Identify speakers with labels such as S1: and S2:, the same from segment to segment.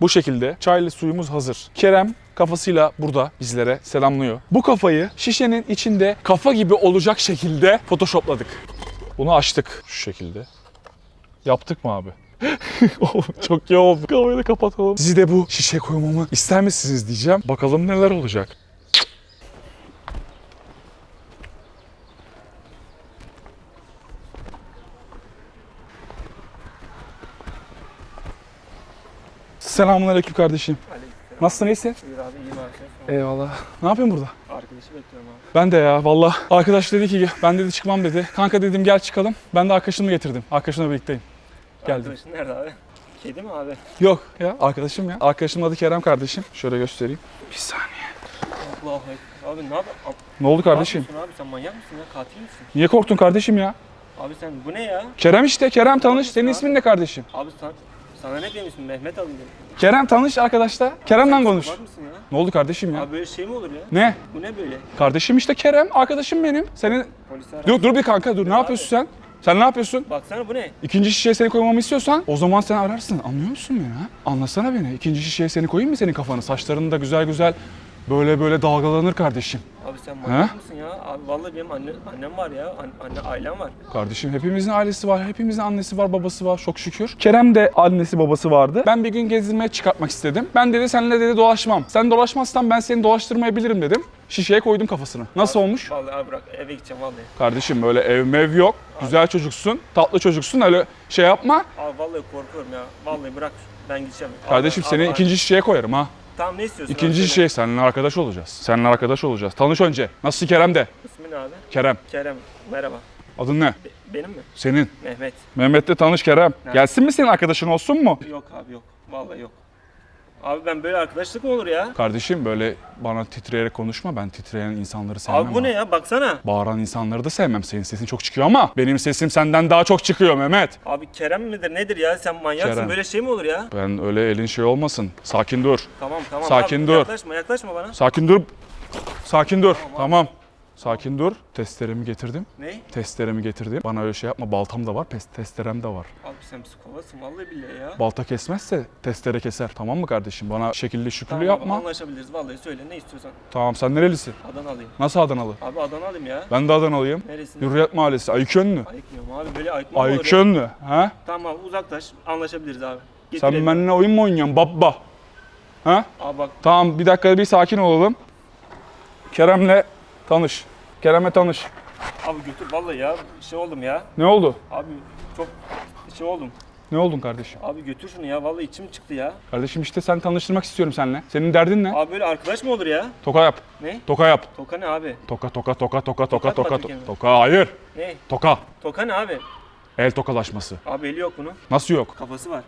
S1: Bu şekilde çaylı suyumuz hazır. Kerem kafasıyla burada bizlere selamlıyor. Bu kafayı şişenin içinde kafa gibi olacak şekilde photoshopladık. Bunu açtık şu şekilde. Yaptık mı abi? Çok iyi oldu. Kafayı da kapatalım. Sizi de bu şişe koymamı ister misiniz diyeceğim. Bakalım neler olacak. Selamünaleyküm kardeşim. Nasılsın iyisin?
S2: Buyur abi iyiyim abi.
S1: Eyvallah. Ne yapıyorsun burada?
S2: Arkadaşı bekliyorum abi.
S1: Ben de ya valla. Arkadaş dedi ki ben dedi çıkmam dedi. Kanka dedim gel çıkalım. Ben de arkadaşımı getirdim. Arkadaşımla birlikteyim. Geldim.
S2: Arkadaşın nerede abi? Kedi mi abi?
S1: Yok ya arkadaşım ya. Arkadaşımın adı Kerem kardeşim. Şöyle göstereyim. Bir saniye.
S2: Allahu ekber. Abi ne yap? Abi,
S1: Ne oldu kardeşim?
S2: Ne yapıyorsun abi sen manyak mısın ya? Katil misin?
S1: Niye korktun kardeşim ya?
S2: Abi sen bu ne ya?
S1: Kerem işte. Kerem tanış. Senin ismin ne kardeşim?
S2: Abi sen, sana ne demişsin? Mehmet alayım dedim.
S1: Kerem tanış arkadaşlar. Kerem'le konuş.
S2: Var mısın ya?
S1: Ne oldu kardeşim ya?
S2: Abi böyle şey mi olur ya?
S1: Ne?
S2: Bu ne böyle?
S1: Kardeşim işte Kerem. Arkadaşım benim. Senin...
S2: Polis.
S1: Dur dur bir kanka dur. Ne yapıyorsun sen? Sen ne yapıyorsun?
S2: Baksana bu ne?
S1: İkinci şişeye seni koymamı istiyorsan o zaman sen ararsın. Anlıyor musun beni ha? Anlasana beni. İkinci şişeye seni koyayım mı senin kafanı? Saçların da güzel güzel böyle böyle dalgalanır kardeşim.
S2: Abi sen manyak mısın ya? Abi vallahi benim anne, annem var ya. An- anne ailem var.
S1: Kardeşim hepimizin ailesi var, hepimizin annesi var, babası var çok şükür. Kerem de annesi babası vardı. Ben bir gün gezdirmeye çıkartmak istedim. Ben dedi seninle dedi dolaşmam. Sen dolaşmazsan ben seni dolaştırmayabilirim dedim. Şişeye koydum kafasını. Nasıl olmuş?
S2: Vallahi abi bırak eve gideceğim vallahi.
S1: Kardeşim böyle ev mev yok. Güzel çocuksun, tatlı çocuksun. Öyle şey yapma.
S2: Abi vallahi korkuyorum ya. Vallahi bırak ben gideceğim.
S1: Kardeşim
S2: Abi,
S1: seni
S2: abi,
S1: ikinci şişeye koyarım ha.
S2: Tamam ne istiyorsun? abi?
S1: İkinci
S2: Söyle.
S1: şey seninle arkadaş olacağız. Seninle arkadaş olacağız. Tanış önce. Nasılsın Kerem de?
S2: İsmin abi?
S1: Kerem.
S2: Kerem. Merhaba.
S1: Adın ne?
S2: Be- benim mi?
S1: Senin.
S2: Mehmet.
S1: Mehmet'le tanış Kerem. Gelsin mi senin arkadaşın olsun mu?
S2: Yok abi yok. Vallahi yok. Abi ben böyle arkadaşlık mı olur ya?
S1: Kardeşim böyle bana titreyerek konuşma. Ben titreyen insanları sevmem.
S2: Abi bu ne ya? Baksana.
S1: Bağıran insanları da sevmem. Senin sesin çok çıkıyor ama benim sesim senden daha çok çıkıyor Mehmet.
S2: Abi Kerem midir nedir ya? Sen manyaksın.
S1: Kerem.
S2: Böyle şey mi olur ya?
S1: Ben öyle elin şey olmasın. Sakin dur.
S2: Tamam tamam.
S1: Sakin
S2: abi,
S1: dur.
S2: Yaklaşma yaklaşma bana.
S1: Sakin dur. Sakin dur. Tamam. Sakin dur. Testeremi getirdim.
S2: Ne?
S1: Testeremi getirdim. Bana öyle şey yapma. Baltam da var. pes- Testerem de var.
S2: Abi sen psikopatsın vallahi billahi ya.
S1: Balta kesmezse testere keser. Tamam mı kardeşim? Bana şekilli şükürlü
S2: Tamam abi,
S1: yapma.
S2: anlaşabiliriz. Vallahi söyle ne istiyorsan.
S1: Tamam sen nerelisin?
S2: Adana alayım.
S1: Nasıl Adanalı?
S2: Abi Adana alayım ya.
S1: Ben de Adanalıyım.
S2: Neresin?
S1: Hürriyet Mahallesi. Ayıkönlü.
S2: Ayıkmıyorum abi. Böyle ayıkma mı olur ya?
S1: Ayıkönlü. Ha?
S2: Tamam abi uzaklaş. Anlaşabiliriz abi.
S1: Sen
S2: Getirelim.
S1: benimle oyun mu oynuyorsun baba? Ha?
S2: Abi bak
S1: Tamam bir dakika bir sakin olalım. Kerem'le tanış. Kerem'le tanış.
S2: abi götür vallahi ya. Şey oldum ya.
S1: Ne oldu?
S2: Abi çok şey oldum.
S1: Ne oldun kardeşim?
S2: Abi götür şunu ya. Vallahi içim çıktı ya.
S1: Kardeşim işte sen tanıştırmak istiyorum seninle. Senin derdin ne?
S2: Abi böyle arkadaş mı olur ya?
S1: Toka yap.
S2: Ne?
S1: Toka yap.
S2: Toka ne abi?
S1: Toka toka toka toka toka
S2: Tokat mı
S1: toka toka. Toka hayır.
S2: Ne?
S1: Toka.
S2: Toka ne abi?
S1: El tokalaşması.
S2: Abi eli yok bunun.
S1: Nasıl yok?
S2: Kafası var.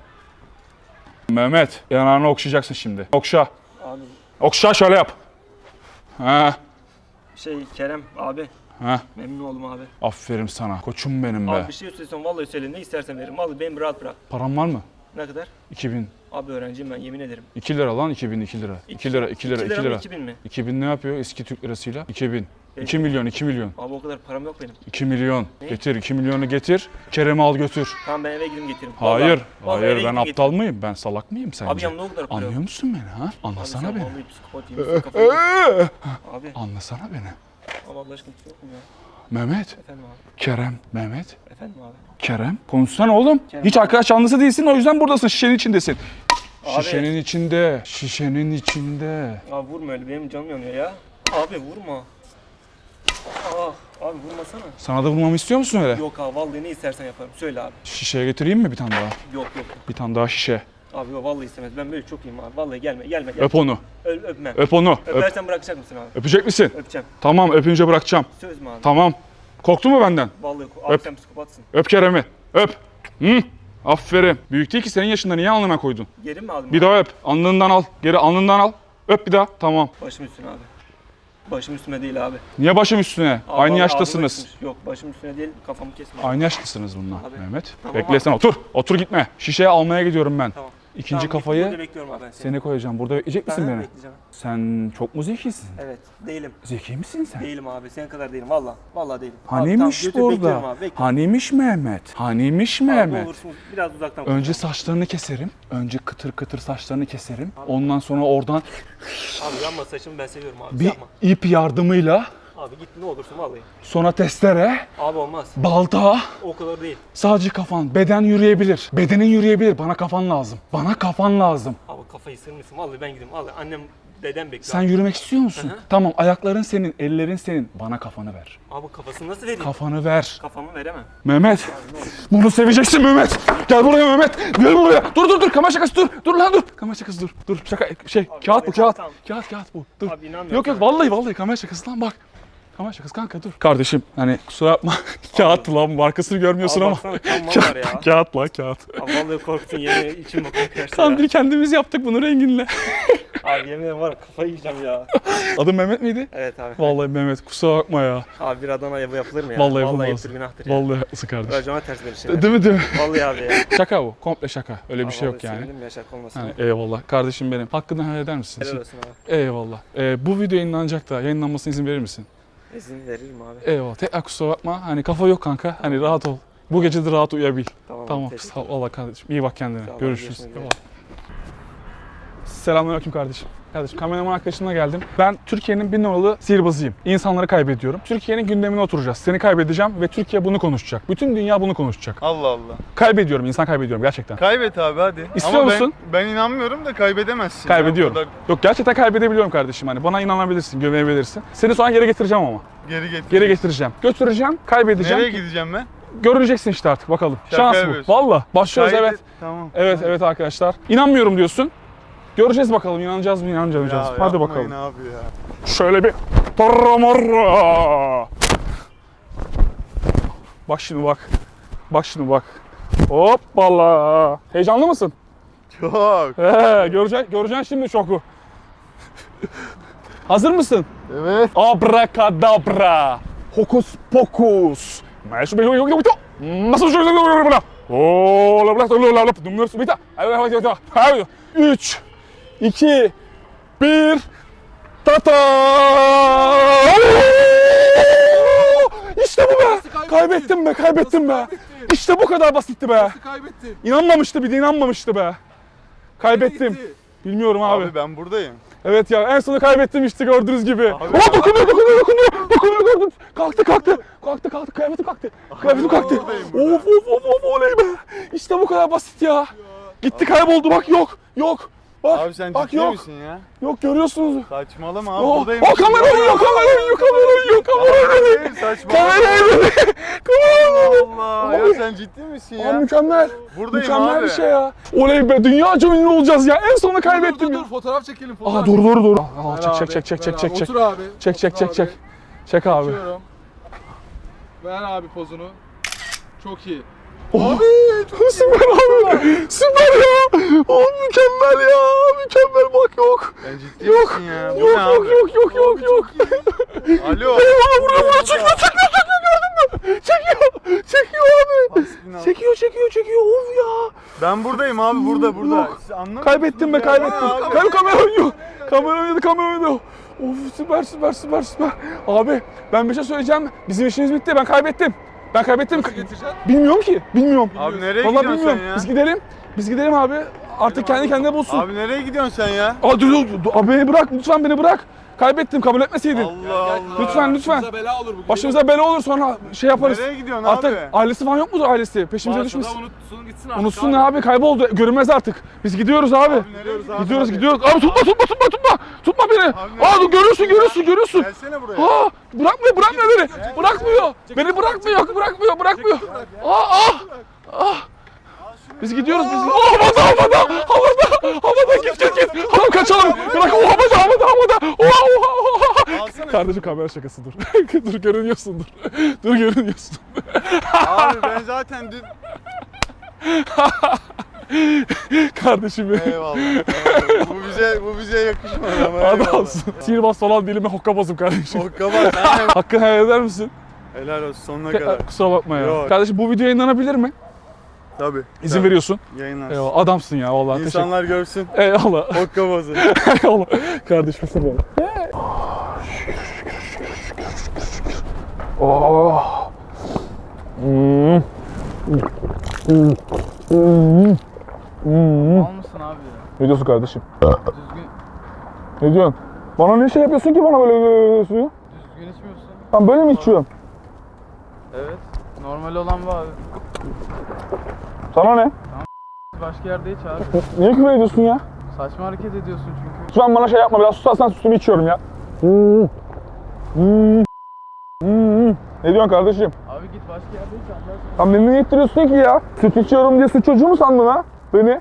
S1: Mehmet yanağını okşayacaksın şimdi. Okşa.
S2: Abi
S1: Okşa şöyle yap. Ha.
S2: Şey Kerem abi.
S1: Ha.
S2: Memnun oldum abi.
S1: Aferin sana. Koçum benim be.
S2: Abi bir şey istiyorsan vallahi söyle ne istersen veririm. Vallahi beni rahat bırak.
S1: Param var mı?
S2: Ne kadar?
S1: 2000.
S2: Abi öğrenciyim ben yemin ederim.
S1: 2 lira lan 2000 2 lira. 2 lira 2 lira 2
S2: mı,
S1: lira.
S2: 2000 mi?
S1: 2000 ne yapıyor eski Türk lirasıyla? 2000.
S2: Evet.
S1: 2 milyon 2 milyon.
S2: Abi o kadar param yok benim.
S1: 2 milyon.
S2: Ne?
S1: Getir 2 milyonu getir. Kerem'i al götür.
S2: Tamam ben eve gidip getiririm.
S1: Hayır.
S2: Vallahi- vallahi
S1: hayır
S2: eve
S1: ben
S2: gidip
S1: aptal
S2: getiririm.
S1: mıyım? Ben salak mıyım sence?
S2: Abi yanımda o kadar para
S1: Anlıyor
S2: yok.
S1: musun beni ha?
S2: Abi
S1: Anlasana
S2: sen
S1: beni.
S2: vallahi psikopat yemişsin kafayı. Abi.
S1: Anlasana beni.
S2: Abi Allah aşkına şey yok mu ya?
S1: Mehmet,
S2: Efendim abi.
S1: Kerem, Mehmet,
S2: Efendim abi.
S1: Kerem. Konuşsana oğlum.
S2: Kerem.
S1: Hiç arkadaş canlısı değilsin o yüzden buradasın. Şişenin içindesin.
S2: Abi.
S1: Şişenin içinde. Şişenin içinde.
S2: Abi vurma öyle benim canım yanıyor ya. Abi vurma. Ah, abi vurmasana.
S1: Sana da vurmamı istiyor musun öyle?
S2: Yok abi vallahi ne istersen yaparım. Söyle abi.
S1: Şişeye getireyim mi bir tane daha?
S2: Yok yok. yok.
S1: Bir tane daha şişe.
S2: Abi yok vallahi istemez. Ben böyle çok iyiyim abi. Vallahi gelme gelme gelme.
S1: Öp onu.
S2: Öp, öpmem.
S1: Öp onu. Öp.
S2: Öpersen bırakacak mısın abi?
S1: Öpecek misin?
S2: Öpeceğim.
S1: Tamam öpünce bırakacağım.
S2: Söz mü abi?
S1: Tamam. Korktun mu benden?
S2: Vallahi abi
S1: Öp.
S2: sen psikopatsın.
S1: Öp Kerem'i. Öp. Hı? Aferin. Büyük değil ki senin yaşında niye alnına koydun?
S2: Geri mi aldın?
S1: Bir
S2: abi?
S1: daha öp. Alnından al. Geri alnından al. Öp bir daha. Tamam.
S2: Başım üstüne abi. Başım üstüme değil abi.
S1: Niye başım üstüne?
S2: Abi,
S1: Aynı
S2: vallahi
S1: yaştasınız.
S2: ağzıma Yok başım üstüne değil kafamı kesme. abi.
S1: Aynı yaştasınız bununla
S2: Abi.
S1: Mehmet.
S2: Tamam
S1: Bekle sen otur. Otur gitme. Şişeye almaya gidiyorum ben.
S2: Tamam.
S1: İkinci
S2: Tamam,
S1: kafayı
S2: bekliyorum abi ben seni.
S1: seni koyacağım. Burada bekleyecek misin
S2: Ben
S1: beni?
S2: bekleyeceğim.
S1: Sen çok mu zekisin?
S2: Evet. Değilim.
S1: Zeki misin sen?
S2: Değilim abi. Senin kadar değilim. Valla. Valla değilim.
S1: Haniymiş
S2: abi, tamam, götür, bekliyorum
S1: burada?
S2: abi. Bekle.
S1: Haniymiş Mehmet? Haniymiş
S2: Abi,
S1: Mehmet?
S2: olursun biraz uzaktan
S1: Önce saçlarını keserim. Önce kıtır kıtır saçlarını keserim. Ondan sonra oradan
S2: Abi yanma saçımı ben seviyorum abi.
S1: bir
S2: Yapma.
S1: ip yardımıyla
S2: Abi git ne olursun vallahi.
S1: sonra testere,
S2: Abi olmaz.
S1: balta,
S2: O kadar değil.
S1: sadece kafan, beden yürüyebilir. Bedenin yürüyebilir. Bana kafan lazım. Bana kafan lazım.
S2: Abi kafayı sırmışsın. Vallahi ben gideyim. Vallahi annem dedem bekliyor.
S1: Sen yürümek istiyor musun?
S2: Hı hı.
S1: Tamam ayakların senin, ellerin senin. Bana kafanı ver.
S2: Abi kafasını nasıl vereyim?
S1: Kafanı ver.
S2: Kafamı veremem.
S1: Mehmet. Bunu seveceksin Mehmet. Gel buraya Mehmet. Gel buraya. Dur dur dur. Kamera şakası dur. Dur lan dur. Kamera şakası dur. Dur şaka şey kağıt bu
S2: abi,
S1: kağıt.
S2: tamam.
S1: Kağıt kağıt bu. Dur.
S2: Abi inanmıyorum.
S1: Yok yok vallahi vallahi kamera şakası lan bak. Kamera şakası kanka dur. Kardeşim hani kusura yapma. kağıt lan markasını görmüyorsun ama.
S2: baksana var ya.
S1: Kağıt lan kağıt.
S2: Abi vallahi korktun yemin içim bakıyor karşıya.
S1: Kandil kendimiz yaptık bunu renginle.
S2: Abi yemin ederim var ya, kafayı yiyeceğim ya.
S1: Adın Mehmet miydi?
S2: Evet abi.
S1: Vallahi Mehmet kusura bakma ya.
S2: Abi bir Adana bu yapılır mı ya?
S1: Vallahi
S2: Vallahi yapılır günahtır ya.
S1: Vallahi haklısın kardeşim.
S2: Racona ters böyle şeyler.
S1: Değil mi değil mi?
S2: Vallahi abi ya.
S1: Şaka bu. Komple şaka. Öyle bir
S2: Abi
S1: şey yok
S2: vallahi
S1: yani.
S2: Sevindim ya şaka olmasın.
S1: Ha, eyvallah. Kardeşim benim. Hakkını helal eder misin?
S2: Helal olsun abi.
S1: Eyvallah. Ee, bu video yayınlanacak da yayınlanmasına izin verir misin?
S2: İzin veririm abi.
S1: Eyvallah. Tekrar kusura bakma. Hani kafa yok kanka. Hani rahat ol. Bu gece de rahat uyuyabil.
S2: Tamam.
S1: Tamam. Sağ ol. Allah kardeşim. İyi bak kendine.
S2: Sağ
S1: Görüşürüz. Eyvallah. Selamünaleyküm kardeşim. Kardeşim kameraman arkadaşımla geldim. Ben Türkiye'nin bir numaralı sihirbazıyım. İnsanları kaybediyorum. Türkiye'nin gündemine oturacağız. Seni kaybedeceğim ve Türkiye bunu konuşacak. Bütün dünya bunu konuşacak.
S3: Allah Allah.
S1: Kaybediyorum, insan kaybediyorum gerçekten.
S3: Kaybet abi hadi.
S1: İstiyor
S3: Ama
S1: musun?
S3: Ben, inanmıyorum da kaybedemezsin.
S1: Kaybediyorum.
S3: Burada
S1: Yok gerçekten kaybedebiliyorum kardeşim hani. Bana inanabilirsin, güvenebilirsin. Seni sonra geri getireceğim ama.
S3: geri getir.
S1: Geri getireceğim. Götüreceğim, kaybedeceğim.
S3: Nereye gideceğim ben?
S1: Göreceksin işte artık bakalım.
S3: Şaka
S1: Şans bu.
S3: yapıyorsun.
S1: Valla. Başlıyoruz
S3: Kaydet-
S1: evet.
S3: Tamam.
S1: Evet evet arkadaşlar. İnanmıyorum diyorsun. Göreceğiz bakalım inanacağız mı inanmayacağız.
S3: Ya,
S1: Hadi bakalım.
S3: abi ya.
S1: Şöyle bir Tarramarra. Bak şimdi bak. Bak şimdi bak. Hoppala. Heyecanlı mısın?
S3: Çok.
S1: He, göreceksin, göreceksin şimdi şoku. Hazır mısın?
S3: Evet.
S1: Abracadabra. Hokus pokus. Nasıl bir şey yok yok Nasıl şey yok yok Oo, la la la numara hadi hadi. Hadi. 3 2 1 Tata! İşte bu be! Kaybettim be, kaybettim be. İşte bu kadar basitti be.
S4: Kaybettin.
S1: İnanmamıştı bir de inanmamıştı be. Kaybettim. Bilmiyorum abi.
S3: Abi, ben buradayım.
S1: Evet ya en sonu kaybettim işte gördüğünüz gibi.
S3: Abi-
S1: Aa dokunuyor dokunuyor dokunuyor. Dokunuyor gördüm. Kalktı kalktı. Kalktı kalktı kıyafetim kalktı. Kıyafetim kalktı. Of of of of oley be. İşte bu kadar basit ya. Gitti kayboldu bak yok. Yok. Bak,
S3: Abi sen
S1: bak
S3: ciddi
S1: yok.
S3: misin ya?
S1: Yok görüyorsunuz.
S3: Saçmalama abi
S1: Oh,
S3: buradayım.
S1: oh kamera oynuyor kamera oynuyor kamera oynuyor kamera.
S3: Hayır saçmalama.
S1: Kamera oynuyor.
S3: Allah
S1: Abi.
S3: ya sen ciddi misin ya?
S1: mükemmel.
S3: Buradayım
S1: Mükemmel
S3: abi.
S1: bir şey ya. Oley be dünyaca ünlü olacağız ya. En sonunda kaybettim
S4: dur,
S1: ya.
S4: dur, fotoğraf çekelim. Fotoğraf
S1: Aa dur dur dur. Aa, çek
S4: abi,
S1: çek çek çek çek
S4: abi.
S1: çek çek.
S4: Otur abi.
S1: Çek çek çek çek.
S4: abi.
S1: Çek abi.
S4: Çekiyorum. Ver abi pozunu. Çok iyi.
S1: Abi süper abi. Süper ya. Oh mükemmel ya. Mükemmel bak yok. Yok.
S3: ya? Bu
S1: Yok
S3: ne
S1: yok
S3: abi?
S1: yok yok yok yok.
S3: Alo.
S1: Eyvallah vuruyor vuruyor çekiyor çekiyor çekiyor gördün mü? Çekiyor. Çekiyor abi.
S3: Hasbinallah.
S1: Çekiyor çekiyor çekiyor. Of ya.
S3: Ben buradayım abi burada burada.
S1: Yok.
S3: Siz
S1: Kaybettim be
S3: ya?
S1: kaybettim.
S3: Abi.
S1: Kaybettim kamera oynuyor. Kamera oynadı kamera oynadı. Of süper süper süper süper. Abi ben bir şey söyleyeceğim. Bizim işimiz bitti. Ben kaybettim. Ben kaybettim.
S4: Getireceksin.
S1: Bilmiyorum ki. Bilmiyorum.
S3: Abi nereye
S1: Vallahi
S3: gidiyorsun
S1: bilmiyorum.
S3: sen ya?
S1: Biz gidelim. Biz gidelim abi. Artık kendi kendine bulsun.
S3: Abi nereye gidiyorsun sen ya?
S1: Aa, dur, dur, dur. Abi beni bırak. Lütfen beni bırak. Kaybettim. Kabul etmeseydin.
S3: Allah Allah.
S1: Lütfen lütfen.
S4: Başımıza bela olur bu.
S1: Başımıza bela olur sonra şey yaparız.
S3: Nereye gidiyorsun
S1: Artık
S3: abi?
S1: ailesi falan yok mudur ailesi? Peşimize
S4: Varsa da
S1: düşmesin.
S4: unutsun gitsin artık.
S1: Unutsun ne abi kayboldu. Görünmez artık. Biz gidiyoruz abi.
S3: Abi gidiyoruz
S1: Gidiyoruz gidiyoruz. Abi tutma tutma tutma tutma. Tutma beni.
S3: Abi
S1: Aa
S3: nereye
S1: dur görüyorsun görüyorsun görüyorsun.
S3: Gelsene buraya.
S1: Aa bırakmıyor bırakmıyor beni. Bırakmıyor. Beni bırakmıyor bırakmıyor bırakmıyor. Aa ah. Ah. Biz gidiyoruz biz. Aa, havada havada havada havada git git git. Tamam kaçalım. Bırak o havada havada havada. Oha oha oha.
S3: Alsana.
S1: Kardeşim kamera şakası dur. dur görünüyorsun dur. Dur görünüyorsun.
S3: Abi ben zaten dün...
S1: Kardeşim benim.
S3: Eyvallah. eyvallah. bu bize bu bize yakışmadı ama.
S1: Adamsın. Sihirbaz falan dilime hokkabazım kardeşim.
S3: O kabar sen
S1: Hakkını helal eder misin?
S3: Helal olsun sonuna kadar.
S1: Kusura bakma ya.
S3: Yok.
S1: Kardeşim bu video yayınlanabilir mi?
S3: Tabii.
S1: İzin
S3: tabii.
S1: veriyorsun.
S3: Yayınlarsın.
S1: Eyvallah. Adamsın ya vallahi. Teşekkür
S3: İnsanlar görsün.
S1: Eyvallah.
S3: Hokkabazı.
S1: Eyvallah. Kardeşimsin benim. Oh. Hmm. Hmm. Hmm. Hmm.
S4: Mal mısın abi ya?
S1: Ne diyorsun kardeşim?
S4: Düzgün,
S1: Ne diyorsun? Bana ne şey yapıyorsun ki bana böyle böyle suyu?
S4: düzgün içmiyorsun.
S1: Ben böyle mi içiyorum?
S4: Evet. Normal olan bu abi.
S1: Sana ne?
S4: Başka yerde iç abi.
S1: Niye küfür ediyorsun ya?
S4: Saçma hareket ediyorsun çünkü.
S1: Lütfen bana şey yapma biraz susarsan sütümü içiyorum ya. Hmm. Hmm. Hmm. Ne diyorsun kardeşim?
S4: Abi git başka yerde iç anlarsın.
S1: Lan beni niye ittiriyorsun ki ya? Süt içiyorum diye süt çocuğu mu sandın ha? Beni?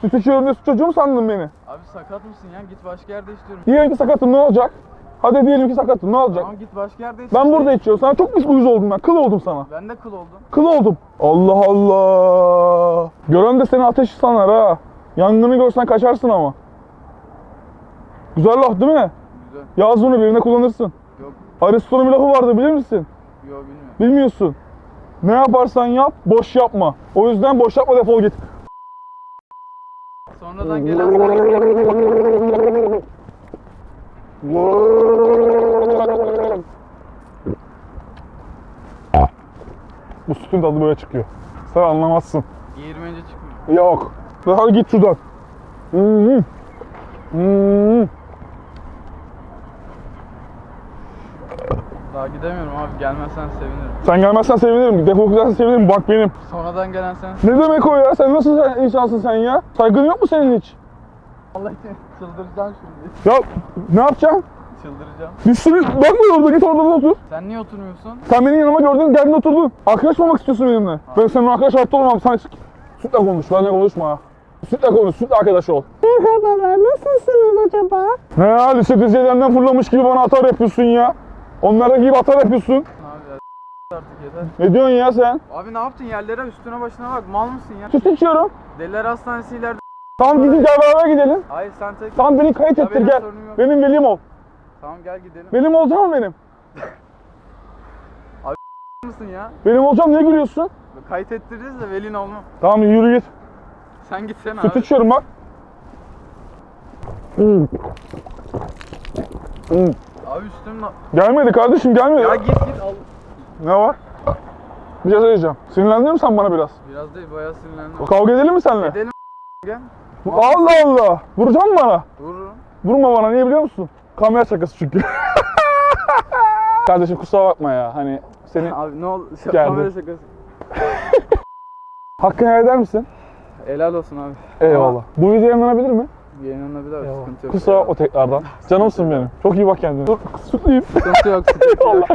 S1: Süt içiyorum diye süt çocuğu mu sandın beni?
S4: Abi sakat mısın ya? Git başka yerde iç diyorum.
S1: Diyelim ki sakatım ne olacak? Hadi diyelim ki sakatım ne olacak?
S4: Tamam git başka yerde iç.
S1: Ben burada içiyorum. Sana çok pis uyuz oldum ben. Kıl oldum sana.
S4: Ben de kıl oldum.
S1: Kıl oldum. Allah Allah. Gören de seni ateş sanar ha. Yangını görsen kaçarsın ama. Güzel laf değil mi?
S4: Güzel.
S1: Yaz bunu birine kullanırsın.
S4: Yok.
S1: Aristo'nun bir lafı vardı bilir misin?
S4: Yok bilmiyorum.
S1: Bilmiyorsun. Ne yaparsan yap, boş yapma. O yüzden boş yapma defol git.
S4: Sonradan gelen.
S1: Bu sütün tadı böyle çıkıyor. Sen anlamazsın.
S4: Yeğirmeyince çıkmıyor.
S1: Yok. Hadi git şuradan. Hmm. Hmm.
S4: Daha gidemiyorum abi. Gelmezsen sevinirim.
S1: Sen gelmezsen sevinirim. Defol gidersen sevinirim. Bak benim.
S4: Sonradan gelen sensin.
S1: Ne demek o ya? Sen nasıl sen- insansın sen ya? Saygın yok mu senin hiç?
S4: Vallahi çıldıracağım şimdi.
S1: Ya ne yapacaksın?
S4: Çıldıracağım.
S1: Bir sürü bakma orada git orada da otur.
S4: Sen niye oturmuyorsun?
S1: Sen benim yanıma gördün geldin oturdun. Arkadaş mı olmak istiyorsun benimle? Ben senin arkadaş hayatta olmam. Sen sütle konuş. Benimle konuşma ha. Sütle konuş. Sütle arkadaş ol.
S5: Merhabalar, nasılsınız acaba?
S1: Ne ya lise dizelerinden fırlamış gibi bana atar yapıyorsun ya. Onlara gibi atar yapıyorsun.
S4: Ya artık yeter.
S1: Ne diyorsun ya sen?
S4: Abi ne yaptın yerlere üstüne başına bak mal mısın ya?
S1: Süt içiyorum.
S4: Deliler hastanesi ileride.
S1: Tamam gidin gel beraber gidelim.
S4: Hayır sen tek.
S1: Tamam beni kayıt
S4: Ya
S1: ettir
S4: benim
S1: gel.
S4: sorunum yok.
S1: Benim velim ol.
S4: Tamam gel gidelim.
S1: Benim olacağım mı benim?
S4: mısın ya?
S1: Benim olacağım niye gülüyorsun?
S4: Kayıt ettiririz de velin olmam.
S1: Tamam yürü git.
S4: Sen gitsene
S1: Süt
S4: abi.
S1: içiyorum bak. Hmm. Hmm.
S4: Abi üstüm
S1: Gelmedi kardeşim gelmedi.
S4: Ya git git al.
S1: Ne var? Bir şey söyleyeceğim. Sinirlendin mi sen bana biraz?
S4: Biraz değil bayağı sinirlendim.
S1: Kavga edelim mi seninle?
S4: Edelim gel.
S1: Allah Allah. Vuracak mı bana?
S4: Vururum.
S1: Vurma bana niye biliyor musun? Kamera şakası çünkü. Kardeşim kusura bakma ya. Hani senin
S4: Abi ne ol? Ş-
S1: Geldi.
S4: Kamera şakası.
S1: hakkını helal eder misin?
S4: Helal olsun abi.
S1: Eyvallah. Bu video yayınlanabilir mi?
S4: Yayınlanabilir abi sıkıntı yok.
S1: Kusura bakma tekrardan. Canımsın benim. Çok iyi bak kendine. Dur sütleyeyim.
S4: Sıkıntı yok sıkıntı yok.